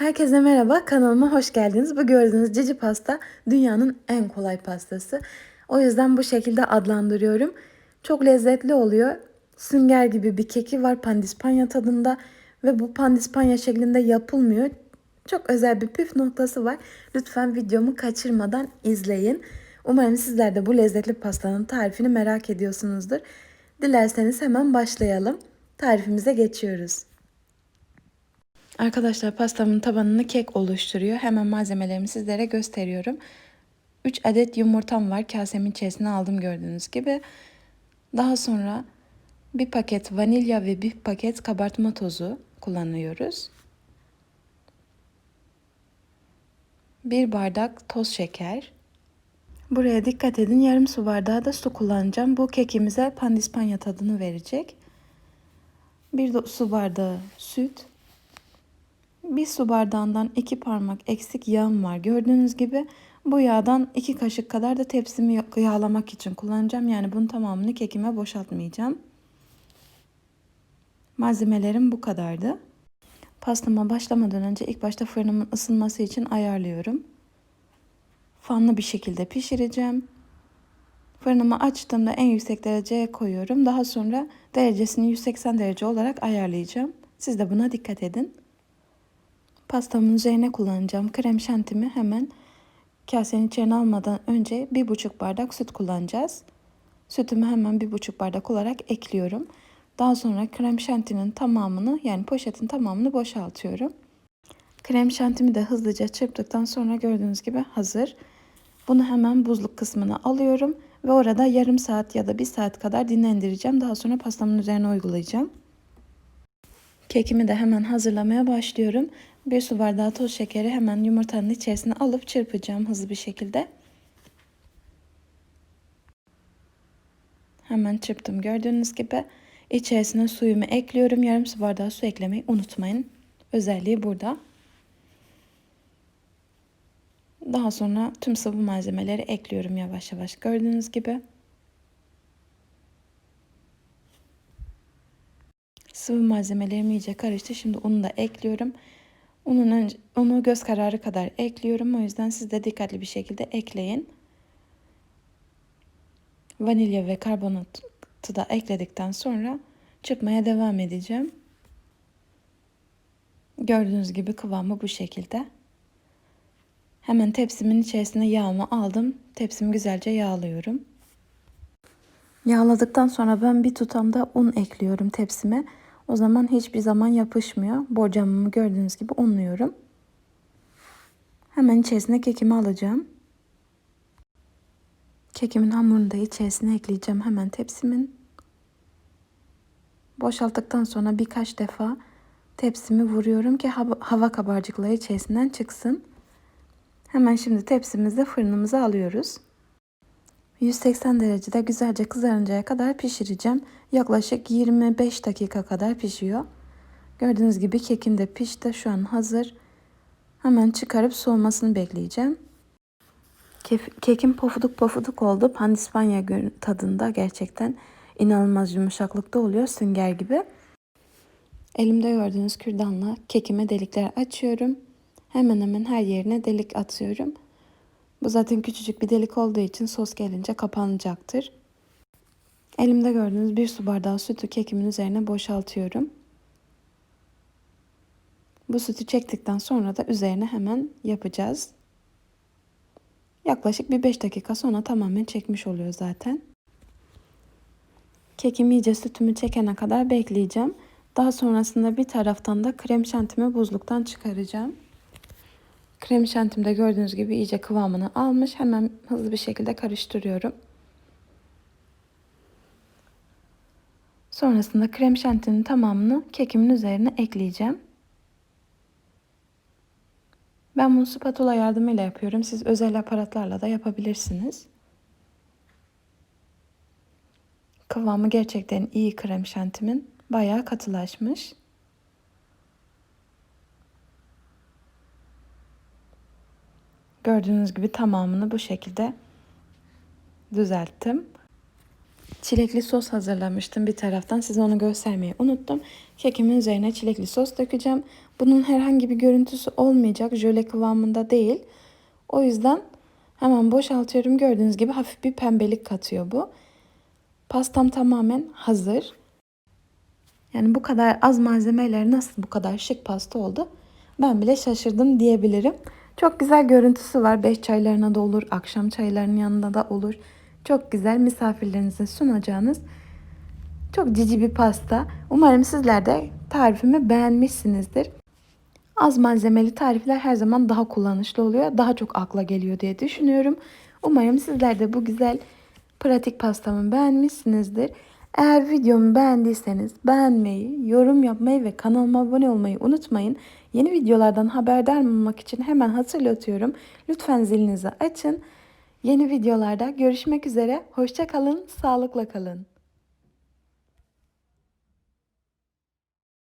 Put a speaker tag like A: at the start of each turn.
A: Herkese merhaba, kanalıma hoş geldiniz. Bu gördüğünüz cici pasta dünyanın en kolay pastası. O yüzden bu şekilde adlandırıyorum. Çok lezzetli oluyor. Sünger gibi bir keki var pandispanya tadında ve bu pandispanya şeklinde yapılmıyor. Çok özel bir püf noktası var. Lütfen videomu kaçırmadan izleyin. Umarım sizler de bu lezzetli pastanın tarifini merak ediyorsunuzdur. Dilerseniz hemen başlayalım. Tarifimize geçiyoruz. Arkadaşlar pastamın tabanını kek oluşturuyor. Hemen malzemelerimi sizlere gösteriyorum. 3 adet yumurtam var. Kasemin içerisine aldım gördüğünüz gibi. Daha sonra bir paket vanilya ve bir paket kabartma tozu kullanıyoruz. Bir bardak toz şeker. Buraya dikkat edin. Yarım su bardağı da su kullanacağım. Bu kekimize pandispanya tadını verecek. Bir su bardağı süt. Bir su bardağından iki parmak eksik yağım var. Gördüğünüz gibi bu yağdan iki kaşık kadar da tepsimi yağlamak için kullanacağım. Yani bunun tamamını kekime boşaltmayacağım. Malzemelerim bu kadardı. Pastama başlamadan önce ilk başta fırınımın ısınması için ayarlıyorum. Fanlı bir şekilde pişireceğim. Fırınımı açtığımda en yüksek dereceye koyuyorum. Daha sonra derecesini 180 derece olarak ayarlayacağım. Siz de buna dikkat edin. Pastamın üzerine kullanacağım krem şantimi hemen kasenin içine almadan önce bir buçuk bardak süt kullanacağız. Sütümü hemen bir buçuk bardak olarak ekliyorum. Daha sonra krem şantinin tamamını yani poşetin tamamını boşaltıyorum. Krem şantimi de hızlıca çırptıktan sonra gördüğünüz gibi hazır. Bunu hemen buzluk kısmına alıyorum ve orada yarım saat ya da bir saat kadar dinlendireceğim. Daha sonra pastamın üzerine uygulayacağım. Kekimi de hemen hazırlamaya başlıyorum. Bir su bardağı toz şekeri hemen yumurtanın içerisine alıp çırpacağım hızlı bir şekilde. Hemen çırptım gördüğünüz gibi. İçerisine suyumu ekliyorum. Yarım su bardağı su eklemeyi unutmayın. Özelliği burada. Daha sonra tüm sıvı malzemeleri ekliyorum yavaş yavaş gördüğünüz gibi. Sıvı malzemelerim iyice karıştı. Şimdi unu da ekliyorum. Unun önce, unu göz kararı kadar ekliyorum. O yüzden siz de dikkatli bir şekilde ekleyin. Vanilya ve karbonatı da ekledikten sonra çırpmaya devam edeceğim. Gördüğünüz gibi kıvamı bu şekilde. Hemen tepsimin içerisine yağımı aldım. Tepsimi güzelce yağlıyorum. Yağladıktan sonra ben bir tutamda un ekliyorum tepsime. O zaman hiçbir zaman yapışmıyor. Borcamımı gördüğünüz gibi unluyorum. Hemen içerisine kekimi alacağım. Kekimin hamurunu da içerisine ekleyeceğim hemen tepsimin. Boşalttıktan sonra birkaç defa tepsimi vuruyorum ki hava kabarcıkları içerisinden çıksın. Hemen şimdi tepsimizi fırınımıza alıyoruz. 180 derecede güzelce kızarıncaya kadar pişireceğim. Yaklaşık 25 dakika kadar pişiyor. Gördüğünüz gibi kekim de pişti. Şu an hazır. Hemen çıkarıp soğumasını bekleyeceğim. Kekim pofuduk pofuduk oldu. Pandispanya tadında gerçekten inanılmaz yumuşaklıkta oluyor. Sünger gibi. Elimde gördüğünüz kürdanla kekime delikler açıyorum. Hemen hemen her yerine delik atıyorum. Bu zaten küçücük bir delik olduğu için sos gelince kapanacaktır. Elimde gördüğünüz bir su bardağı sütü kekimin üzerine boşaltıyorum. Bu sütü çektikten sonra da üzerine hemen yapacağız. Yaklaşık bir 5 dakika sonra tamamen çekmiş oluyor zaten. Kekim iyice sütümü çekene kadar bekleyeceğim. Daha sonrasında bir taraftan da krem şantimi buzluktan çıkaracağım. Krem şantim de gördüğünüz gibi iyice kıvamını almış. Hemen hızlı bir şekilde karıştırıyorum. Sonrasında krem şantinin tamamını kekimin üzerine ekleyeceğim. Ben bunu spatula yardımıyla yapıyorum. Siz özel aparatlarla da yapabilirsiniz. Kıvamı gerçekten iyi krem şantimin. Bayağı katılaşmış. Gördüğünüz gibi tamamını bu şekilde düzelttim. çilekli sos hazırlamıştım bir taraftan. Size onu göstermeyi unuttum. Kekimin üzerine çilekli sos dökeceğim. Bunun herhangi bir görüntüsü olmayacak. Jöle kıvamında değil. O yüzden hemen boşaltıyorum. Gördüğünüz gibi hafif bir pembelik katıyor bu. Pastam tamamen hazır. Yani bu kadar az malzemeyle nasıl bu kadar şık pasta oldu? Ben bile şaşırdım diyebilirim. Çok güzel görüntüsü var. Beş çaylarına da olur, akşam çaylarının yanında da olur. Çok güzel misafirlerinize sunacağınız çok cici bir pasta. Umarım sizler de tarifimi beğenmişsinizdir. Az malzemeli tarifler her zaman daha kullanışlı oluyor. Daha çok akla geliyor diye düşünüyorum. Umarım sizler de bu güzel pratik pastamı beğenmişsinizdir. Eğer videomu beğendiyseniz beğenmeyi, yorum yapmayı ve kanalıma abone olmayı unutmayın. Yeni videolardan haberdar olmak için hemen hatırlatıyorum. Lütfen zilinizi açın. Yeni videolarda görüşmek üzere. Hoşça kalın, sağlıkla kalın.